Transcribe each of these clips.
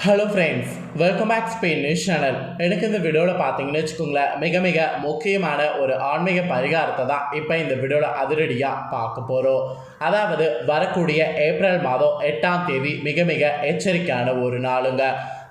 Hello friends welcome back Spain news channel எனக்கு இந்த வீடியோவில் பார்த்தீங்கன்னு வச்சுக்கோங்களேன் மிக மிக முக்கியமான ஒரு ஆன்மீக பரிகாரத்தை தான் இப்போ இந்த வீடியோவில் அதிரடியாக பார்க்க போகிறோம் அதாவது வரக்கூடிய ஏப்ரல் மாதம் எட்டாம் தேதி மிக மிக எச்சரிக்கையான ஒரு நாளுங்க.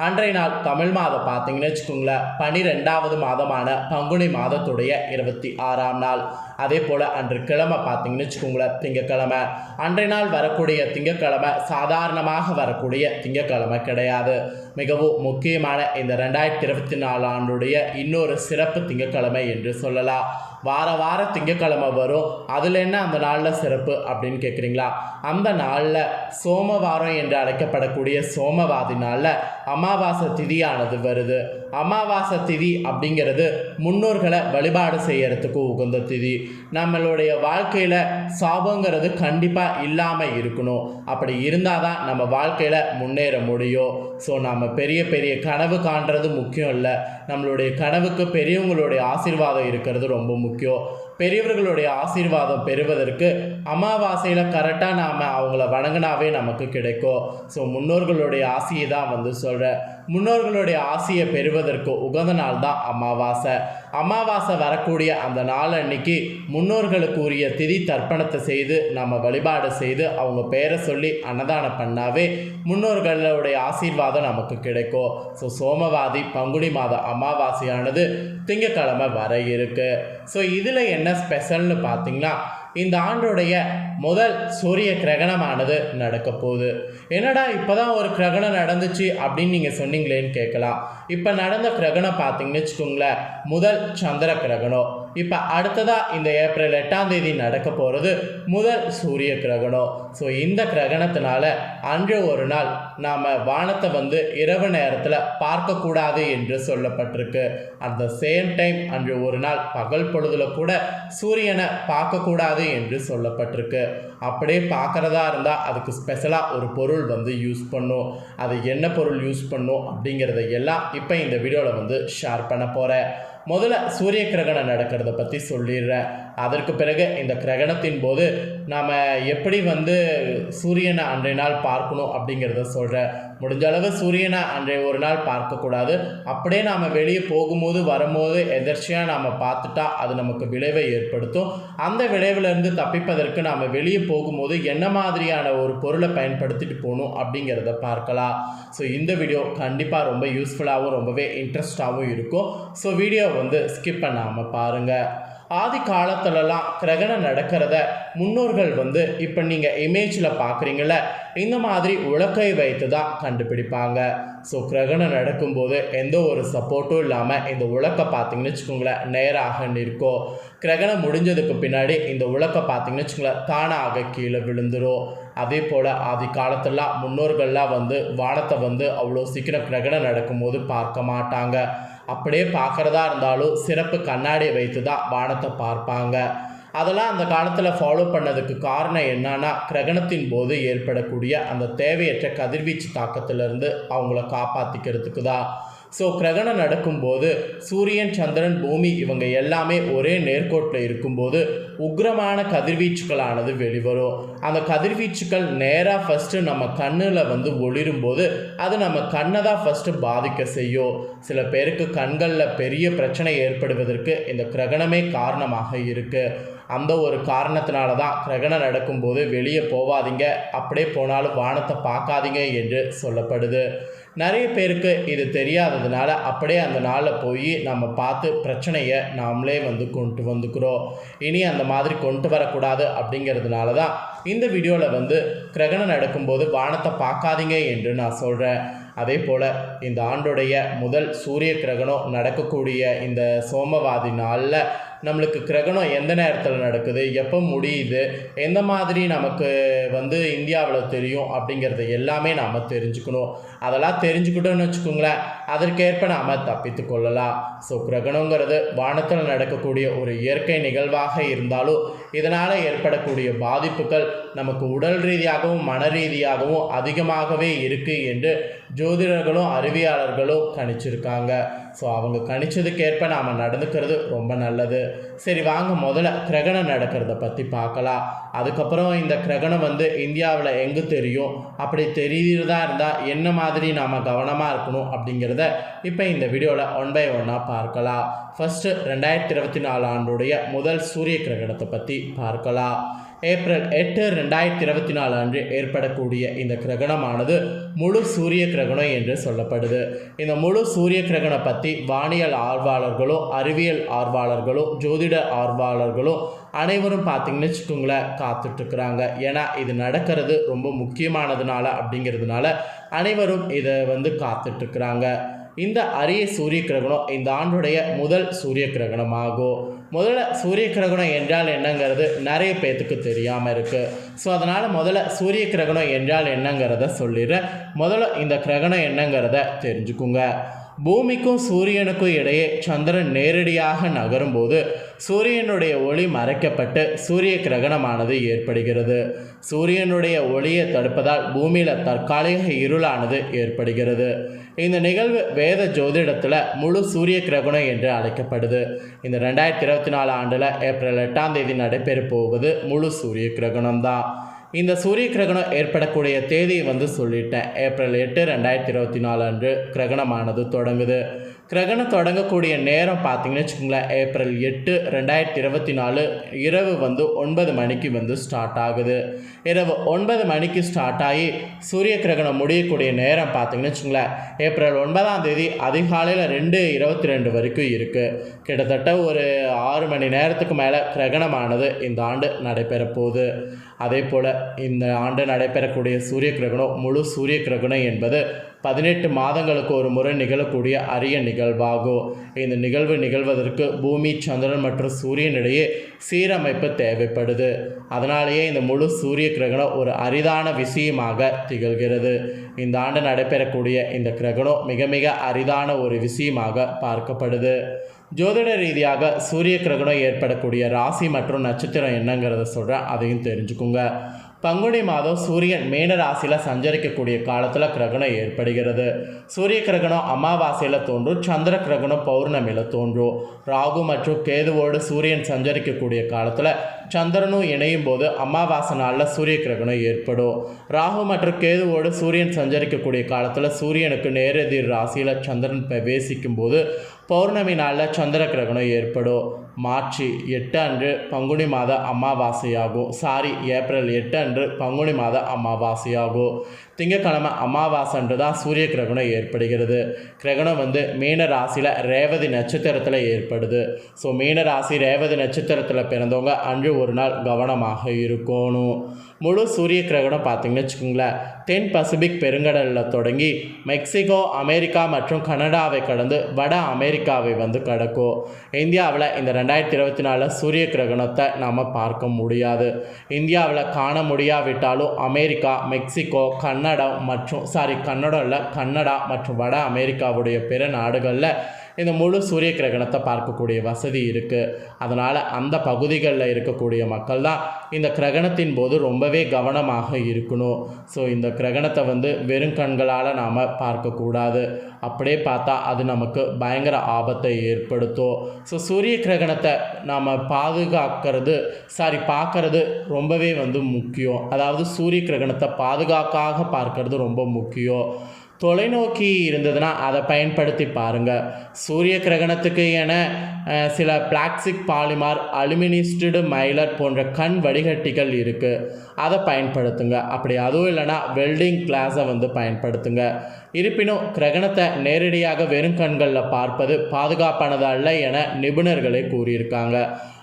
அன்றைய நாள் தமிழ் மாதம் பார்த்தீங்கன்னு வச்சுக்கோங்களேன் பனிரெண்டாவது மாதமான பங்குனி மாதத்துடைய இருபத்தி ஆறாம் நாள். அதே போல் அன்று கிழமை பார்த்தீங்கன்னு வச்சுக்கோங்களேன் திங்கக்கிழமை. அன்றைய நாள் வரக்கூடிய திங்கக்கிழமை சாதாரணமாக வரக்கூடிய திங்கக்கிழமை கிடையாது. மிகவும் முக்கியமான இந்த ரெண்டாயிரத்தி இருபத்தி நாலு ஆண்டுடைய இன்னொரு சிறப்பு திங்கக்கிழமை என்று சொல்லலாம். வார வார திங்கக்கிழமை வரும். அதில் என்ன அந்த நாளில் சிறப்பு அப்படின்னு கேட்குறீங்களா அந்த நாளில் சோமவாரம் என்று அழைக்கப்படக்கூடிய சோமவாதி நாளில் அமாவாசை திதியானது வருது. அமாவாசை திதி அப்படிங்கிறது முன்னோர்களை வழிபாடு செய்யறதுக்கு உகந்த திதி. நம்மளுடைய வாழ்க்கையில் சாபங்கிறது கண்டிப்பாக இல்லாமல் இருக்கணும். அப்படி இருந்தால் தான் நம்ம வாழ்க்கையில் முன்னேற முடியும். ஸோ நம்ம பெரிய பெரிய கனவு காண்றது முக்கியம் இல்லை. நம்மளுடைய கனவுக்கு பெரியவங்களுடைய ஆசீர்வாதம் இருக்கிறது ரொம்ப முக்கியம். 给我 பெரியவர்களுடைய ஆசீர்வாதம் பெறுவதற்கு அமாவாசையில் கரெக்டாக நாம் அவங்கள வணங்கினாவே நமக்கு கிடைக்கும். ஸோ முன்னோர்களுடைய ஆசையை தான் வந்து சொல்கிறேன் முன்னோர்களுடைய ஆசையை பெறுவதற்கு உகந்த நாள் தான் அமாவாசை. அமாவாசை வரக்கூடிய அந்த நாள் அன்னைக்கு முன்னோர்களுக்கு உரிய திதி தர்ப்பணத்தை செய்து நம்ம வழிபாடு செய்து அவங்க பேரை சொல்லி அன்னதானம் பண்ணாவே முன்னோர்களுடைய ஆசீர்வாதம் நமக்கு கிடைக்கும். ஸோ சோமவாதி பங்குனி மாத அமாவாசையானது திங்கக்கிழமை வர இருக்குது ஸோ இதில் என்ன ஸ்பெஷல்னு பார்த்தீங்கன்னா இந்த ஆண்டுடைய முதல் சூரிய கிரகணமானது நடக்க போகுது. என்னடா இப்போ தான் ஒரு கிரகணம் நடந்துச்சு அப்படின்னு நீங்கள் சொன்னீங்களேன்னு கேட்கலாம். இப்போ நடந்த கிரகணம் பார்த்தீங்கன்னு வச்சுக்கோங்களேன் முதல் சந்திர கிரகணம். இப்போ அடுத்ததாக இந்த ஏப்ரல் எட்டாம் தேதி நடக்க போகிறது முதல் சூரிய கிரகணம். ஸோ இந்த கிரகணத்தினால அன்று ஒரு நாள் நாம் வானத்தை வந்து இரவு நேரத்தில் பார்க்கக்கூடாது என்று சொல்லப்பட்டிருக்கு. அட் த சேம் டைம் அன்று ஒரு நாள் பகல் பொழுதுல கூட சூரியனை பார்க்கக்கூடாது என்று சொல்லப்பட்டிருக்கு. அப்படியே பார்க்குறதா இருந்தால் அதுக்கு ஸ்பெஷலாக ஒரு பொருள் வந்து யூஸ் பண்ணும். அது என்ன பொருள் யூஸ் பண்ணும் அப்படிங்கிறத எல்லாம் இப்போ இந்த வீடியோவில் வந்து ஷேர் பண்ண போகிறேன் முதல்ல சூரிய கிரகணம் நடக்கிறத பற்றி சொல்லிடுறேன். அதற்கு பிறகு இந்த கிரகணத்தின் போது நாம் எப்படி வந்து சூரியனை அன்றைய நாள் பார்க்கணும் அப்படிங்கிறத சொல்கிறேன் முடிஞ்ச அளவு சூரியனை அன்றைய ஒரு நாள் பார்க்கக்கூடாது. அப்படியே நாம் வெளியே போகும்போது வரும்போது எதர்ச்சியாக நாம் பார்த்துட்டா அது நமக்கு விளைவை ஏற்படுத்தும். அந்த விளைவிலிருந்து தப்பிப்பதற்கு நாம் வெளியே போகும்போது என்ன மாதிரியான ஒரு பொருளை பயன்படுத்திட்டு போகணும் அப்படிங்கிறத பார்க்கலாம். ஸோ இந்த வீடியோ கண்டிப்பாக ரொம்ப யூஸ்ஃபுல்லாகவும் ரொம்பவே இன்ட்ரெஸ்டாகவும் இருக்கும். ஸோ வீடியோ வந்து ஸ்கிப் பண்ணாமல் பாருங்கள் ஆதி காலத்துலலாம் கிரகணம் நடக்கிறத முன்னோர்கள் வந்து இப்போ நீங்கள் இமேஜில் பார்க்குறீங்கள இந்த மாதிரி உலக்கை வைத்து தான் கண்டுபிடிப்பாங்க. ஸோ கிரகணம் நடக்கும்போது எந்த ஒரு சப்போர்ட்டும் இல்லாமல் இந்த உலக்கை பார்த்தீங்கன்னு வச்சுக்கோங்களேன் நேராக நிற்கும் கிரகணம் முடிஞ்சதுக்கு பின்னாடி இந்த உலக்கை பார்த்தீங்கன்னு வச்சுக்கோங்களேன் தானாக கீழே விழுந்துடும் அதே போல் ஆதி காலத்துலாம் முன்னோர்கள்லாம் வந்து வானத்தை வந்து அவ்வளோ சீக்கிரம் கிரகணம் நடக்கும்போது பார்க்க மாட்டாங்க. அப்படியே பார்க்குறதா இருந்தாலும் சிறப்பு கண்ணாடியை வைத்து தான் வானத்தை பார்ப்பாங்க. அதெல்லாம் அந்த காலத்தில் ஃபாலோ பண்ணதுக்கு காரணம் என்னன்னா கிரகணத்தின் போது ஏற்படக்கூடிய அந்த தேவையற்ற கதிர்வீச்சு தாக்கத்திலிருந்து அவங்கள காப்பாற்றிக்கிறதுக்கு தான் ஸோ கிரகணம் நடக்கும்போது சூரியன் சந்திரன் பூமி இவங்க எல்லாமே ஒரே நேர்கோட்டில் இருக்கும்போது உக்ரமான கதிர்வீச்சுக்களானது வெளிவரும். அந்த கதிர்வீச்சுக்கள் நேராக ஃபஸ்ட்டு நம்ம கண்ணில் வந்து ஒளிரும்போது அது நம்ம கண்ணை தான் ஃபஸ்ட்டு பாதிக்க செய்யும். சில பேருக்கு கண்களில் பெரிய பிரச்சனை ஏற்படுவதற்கு இந்த கிரகணமே காரணமாக இருக்குது அந்த ஒரு காரணத்தினால தான் கிரகணம் நடக்கும்போது வெளியே போகாதீங்க அப்படியே போனாலும் வானத்தை பார்க்காதீங்க என்று சொல்லப்படுது. நிறைய பேருக்கு இது தெரியாததுனால அப்படியே அந்த நாளில் போய் நம்ம பார்த்து பிரச்சனையை நாமளே வந்து கொண்டு வந்துக்கிறோம். இனி அந்த மாதிரி கொண்டு வரக்கூடாது அப்படிங்கிறதுனால தான் இந்த வீடியோவில் வந்து கிரகணம் நடக்கும்போது வானத்தை பார்க்காதீங்க என்று நான் சொல்கிறேன் அதே போல் இந்த ஆண்டுடைய முதல் சூரிய கிரகணம் நடக்கக்கூடிய இந்த சோமவாதி நாளில் நம்மளுக்கு கிரகணம் எந்த நேரத்தில் நடக்குது? எப்போ முடியுது? எந்த மாதிரி நமக்கு வந்து இந்தியாவில் தெரியும் அப்படிங்கிறத எல்லாமே நாம் தெரிஞ்சுக்கணும். அதெல்லாம் தெரிஞ்சுக்கிட்டோன்னு வச்சுக்கோங்களேன். அதற்கேற்ப நாம் தப்பித்து கொள்ளலாம். ஸோ கிரகணங்கிறது வானத்தில் நடக்கக்கூடிய ஒரு இயற்கை நிகழ்வாக இருந்தாலும் இதனால் ஏற்படக்கூடிய பாதிப்புகள் நமக்கு உடல் ரீதியாகவும் மன ரீதியாகவும் அதிகமாகவே இருக்குது என்று ஜோதிடர்களும் அறிவியாளர்களும் கணிச்சிருக்காங்க. ஸோ அவங்க கணிச்சதுக்கேற்ப நாம் நடந்துக்கிறது ரொம்ப நல்லது. சரி வாங்க முதல்ல கிரகணம் நடக்கிறத பற்றி பார்க்கலாம். அதுக்கப்புறம் இந்த கிரகணம் வந்து இந்தியாவில் எங்கே தெரியும்? அப்படி தெரியுறதா இருந்தால் என்ன மாதிரி நாம் கவனமாக இருக்கணும் அப்படிங்கிறத இப்போ இந்த வீடியோவில் ஒன் பை ஒன்னாக பார்க்கலாம். ஃபஸ்ட்டு ரெண்டாயிரத்தி இருபத்தி நாலு ஆண்டுடைய முதல் சூரிய கிரகணத்தை பற்றி பார்க்கலாம். ஏப்ரல் எட்டு ரெண்டாயிரத்தி இருபத்தி நாலு அன்று ஏற்படக்கூடிய இந்த கிரகணமானது முழு சூரிய கிரகணம் என்று சொல்லப்படுது. இந்த முழு சூரிய கிரகணம் பற்றி வானியல் ஆர்வலர்களும் அறிவியல் ஆர்வலர்களும் ஜோதிட ஆர்வலர்களும் அனைவரும் பார்த்தீங்கன்னு வச்சுக்கோங்களேன் காத்துட்ருக்குறாங்க. ஏன்னா இது நடக்கிறது ரொம்ப முக்கியமானதுனால அப்படிங்கிறதுனால அனைவரும் இதை வந்து காத்துட்ருக்குறாங்க. இந்த அரிய சூரிய கிரகணம் இந்த ஆண்டுடைய முதல் சூரிய கிரகணம் ஆகும் முதல்ல சூரிய கிரகணம் என்றால் என்னங்கிறது நிறைய பேர்த்துக்கு தெரியாமல் இருக்குது ஸோ அதனால் முதல்ல சூரிய கிரகணம் என்றால் என்னங்கிறத சொல்லிடுறேன் முதல்ல இந்த கிரகணம் என்னங்கிறத தெரிஞ்சுக்குங்க. பூமிக்கும் சூரியனுக்கும் இடையே சந்திரன் நேரடியாக நகரும்போது சூரியனுடைய ஒளி மறைக்கப்பட்டு சூரிய கிரகணமானது ஏற்படுகிறது. சூரியனுடைய ஒளியை தடுப்பதால் பூமியில் தற்காலிக இருளானது ஏற்படுகிறது. இந்த நிகழ்வு வேத ஜோதிடத்தில் முழு சூரிய கிரகணம் என்று அழைக்கப்படுது. இந்த ரெண்டாயிரத்தி இருபத்தி நாலு ஆண்டில் ஏப்ரல் எட்டாம் தேதி நடைபெற போவது முழு சூரிய கிரகணம் தான். இந்த சூரிய கிரகணம் ஏற்படக்கூடிய தேதியை வந்து சொல்லிட்டேன். ஏப்ரல் எட்டு ரெண்டாயிரத்தி இருபத்தி நாலு அன்று கிரகணமானது தொடங்குது. கிரகணம் தொடங்கக்கூடிய நேரம் பார்த்தீங்கன்னு வச்சுக்கோங்களேன் ஏப்ரல் எட்டு ரெண்டாயிரத்தி இருபத்தி நாலு இரவு வந்து ஒன்பது மணிக்கு வந்து ஸ்டார்ட் ஆகுது. இரவு ஒன்பது மணிக்கு ஸ்டார்ட் ஆகி சூரிய கிரகணம் முடியக்கூடிய நேரம் பார்த்தீங்கன்னு வச்சுக்கோங்களேன் ஏப்ரல் ஒன்பதாம் தேதி அதிகாலையில் ரெண்டு இருபத்தி ரெண்டு வரைக்கும் இருக்குது கிட்டத்தட்ட ஒரு ஆறு மணி நேரத்துக்கு மேலே கிரகணமானது இந்த ஆண்டு நடைபெற போகுது. அதே போல் இந்த ஆண்டு நடைபெறக்கூடிய சூரிய கிரகணம் முழு சூரிய கிரகணம் என்பது பதினெட்டு மாதங்களுக்கு ஒரு முறை நிகழக்கூடிய அரிய நிகழ்வாகும் இந்த நிகழ்வு நிகழ்வதற்கு பூமி சந்திரன் மற்றும் சூரியனிடையே சீரமைப்பு தேவைப்படுது. அதனாலேயே இந்த முழு சூரிய கிரகணம் ஒரு அரிதான விஷயமாக திகழ்கிறது. இந்த ஆண்டு நடைபெறக்கூடிய இந்த கிரகணம் மிக மிக அரிதான ஒரு விஷயமாக பார்க்கப்படுது. ஜோதிட ரீதியாக சூரிய கிரகணம் ஏற்படக்கூடிய ராசி மற்றும் நட்சத்திரம் என்னங்கிறத சொல்கிறேன் அதையும் தெரிஞ்சுக்கோங்க. பங்குனி மாதம் சூரியன் மேன ராசியில் சஞ்சரிக்கக்கூடிய காலத்தில் கிரகணம் ஏற்படுகிறது. சூரிய கிரகணம் அமாவாசையில் தோன்றும் சந்திர கிரகணம் பௌர்ணமியில் தோன்றும். ராகு மற்றும் கேதுவோடு சூரியன் சஞ்சரிக்கக்கூடிய காலத்தில் சந்திரனும் இணையும் போது அமாவாசை நாளில் சூரிய கிரகணம் ஏற்படும். ராகு மற்றும் கேதுவோடு சூரியன் சஞ்சரிக்கக்கூடிய காலத்தில் சூரியனுக்கு நேரெதிர் ராசியில் சந்திரன் பிரவேசிக்கும் போது பௌர்ணமி நாளில் சந்திர கிரகணம் ஏற்படும். மார்ச் எட்டு அன்று பங்குனி மாத அமாவாசையாகும். சாரி ஏப்ரல் எட்டு அன்று பங்குனி மாத அமாவாசையாகும். திங்கக்கிழமை அமாவாசை அன்று தான் சூரிய கிரகணம் ஏற்படுகிறது. கிரகணம் வந்து மீன ராசியில் ரேவதி நட்சத்திரத்தில் ஏற்படுது. ஸோ மீன ராசி ரேவதி நட்சத்திரத்தில் பிறந்தவங்க அன்று ஒரு நாள் கவனமாக இருக்கணும். முழு சூரிய கிரகணம் பார்த்திங்கன்னு வச்சுக்கோங்களேன் தென் பசிபிக் பெருங்கடலில் தொடங்கி மெக்சிகோ அமெரிக்கா மற்றும் கனடாவை கடந்து வட அமெரிக்காவை வந்து கடக்கும். இந்தியாவில் இந்த ரெண்டாயிரத்தி இருபத்தி நாலில் சூரிய கிரகணத்தை நாம் பார்க்க முடியாது. இந்தியாவில் காண முடியாவிட்டாலும் அமெரிக்கா மெக்சிகோ கன்னடம் மற்றும் சாரி கன்னடம் இல்லை கன்னடா மற்றும் வட அமெரிக்காவுடைய பிற நாடுகளில் இந்த முழு சூரிய கிரகணத்தை பார்க்கக்கூடிய வசதி இருக்குது அதனால் அந்த பகுதிகளில் இருக்கக்கூடிய மக்கள் தான் இந்த கிரகணத்தின் போது ரொம்பவே கவனமாக இருக்கணும். ஸோ இந்த கிரகணத்தை வந்து வெறும் கண்களால் நாம் பார்க்கக்கூடாது அப்படியே பார்த்தா அது நமக்கு பயங்கர ஆபத்தை ஏற்படுத்தும். ஸோ சூரிய கிரகணத்தை நாம் பாதுகாக்கிறது சாரி பார்க்கறது ரொம்பவே வந்து முக்கியம். அதாவது சூரிய கிரகணத்தை பாதுகாக்காக பார்க்கறது ரொம்ப முக்கியம். தொலைநோக்கி இருந்ததுன்னா அதை பயன்படுத்தி பாருங்கள் சூரிய கிரகணத்துக்கு என சில பிளாக்சிக் பாலிமார் அலுமினிஸ்டடு மைலர் போன்ற கண் வடிகட்டிகள் இருக்குது அதை பயன்படுத்துங்க. அப்படி அதுவும் இல்லைன்னா வெல்டிங் கிளாஸை வந்து பயன்படுத்துங்க. இருப்பினும் கிரகணத்தை நேரடியாக வெறும் கண்களில் பார்ப்பது பாதுகாப்பானது அல்ல என நிபுணர்களே கூறியிருக்காங்க.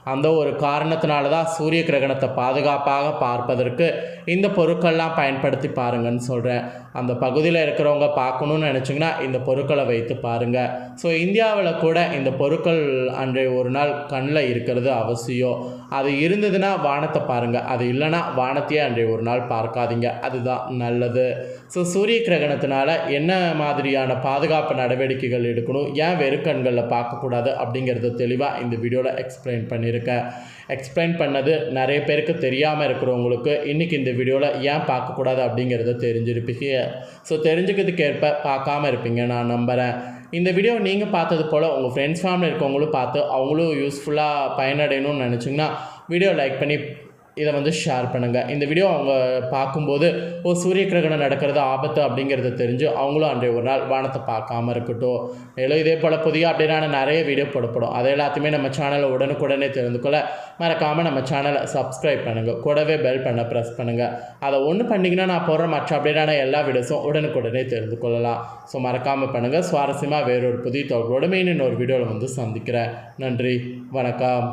அந்த ஒரு காரணத்தினால தான் சூரிய கிரகணத்தை பாதுகாப்பாக பார்ப்பதற்கு இந்த பொருட்கள்லாம் பயன்படுத்தி பாருங்கன்னு சொல்கிறேன் அந்த பகுதியில் இருக்கிறவங்க பார்க்கணுன்னு நினச்சிங்கன்னா இந்த பொருட்களை வைத்து பாருங்கள் ஸோ இந்தியாவில் கூட இந்த பொருட்கள் அன்றைய ஒரு நாள் கண்ணில் இருக்கிறது அவசியம். அது இருந்ததுன்னா வானத்தை பாருங்கள் அது இல்லைன்னா வானத்தையே அன்றைய ஒரு நாள் பார்க்காதீங்க. அதுதான் நல்லது. ஸோ சூரிய கிரகணத்தினால என்ன மாதிரியான பாதுகாப்பு நடவடிக்கைகள் எடுக்கணும்? ஏன் வெறுக்கண்களில் பார்க்கக்கூடாது அப்படிங்கிறத தெளிவாக இந்த வீடியோவில் எக்ஸ்பிளைன் பண்ணியிருக்கேன். எக்ஸ்பிளைன் பண்ணது நிறைய பேருக்கு தெரியாமல் இருக்கிறவங்களுக்கு இன்றைக்கி இந்த வீடியோவில் ஏன் பார்க்கக்கூடாது அப்படிங்கிறத தெரிஞ்சிருப்பீங்க. ஸோ தெரிஞ்சுக்கிறதுக்கேற்ப பார்க்காம இருப்பீங்க. நான் நம்புகிறேன் இந்த வீடியோ நீங்கள் பார்த்தது போல் உங்கள் ஃப்ரெண்ட்ஸ் ஃபேமிலி இருக்கவங்களும் பார்த்து அவங்களும் யூஸ்ஃபுல்லாக பயனடையணும்னு நினச்சிங்கன்னா வீடியோ லைக் பண்ணி இதை வந்து ஷேர் பண்ணுங்கள் இந்த வீடியோ அவங்க பார்க்கும்போது ஓ சூரிய கிரகணம் நடக்கிறது ஆபத்து அப்படிங்கிறத தெரிஞ்சு அவங்களும் அன்றைய ஒரு நாள் வானத்தை பார்க்காம இருக்கட்டும். மேலும் இதே போல் புதிய அப்படின்னா நிறைய வீடியோ போடப்படும். அதை எல்லாத்தையுமே நம்ம சேனலை உடனுக்குடனே தெரிந்து கொள்ள மறக்காமல் நம்ம சேனலை சப்ஸ்கிரைப் பண்ணுங்கள் கூடவே பெல் பண்ண ப்ரெஸ் பண்ணுங்கள் அதை ஒன்று பண்ணிங்கன்னா நான் போடுற மற்ற அப்படின்னா எல்லா வீடியோஸும் உடனுக்குடனே தெரிந்து கொள்ளலாம். ஸோ மறக்காமல் பண்ணுங்கள் சுவாரஸ்யமாக வேறொரு புதிய தொடர்போடு மெயின் இன்னொரு வீடியோவில் வந்து சந்திக்கிறேன். நன்றி. வணக்கம்.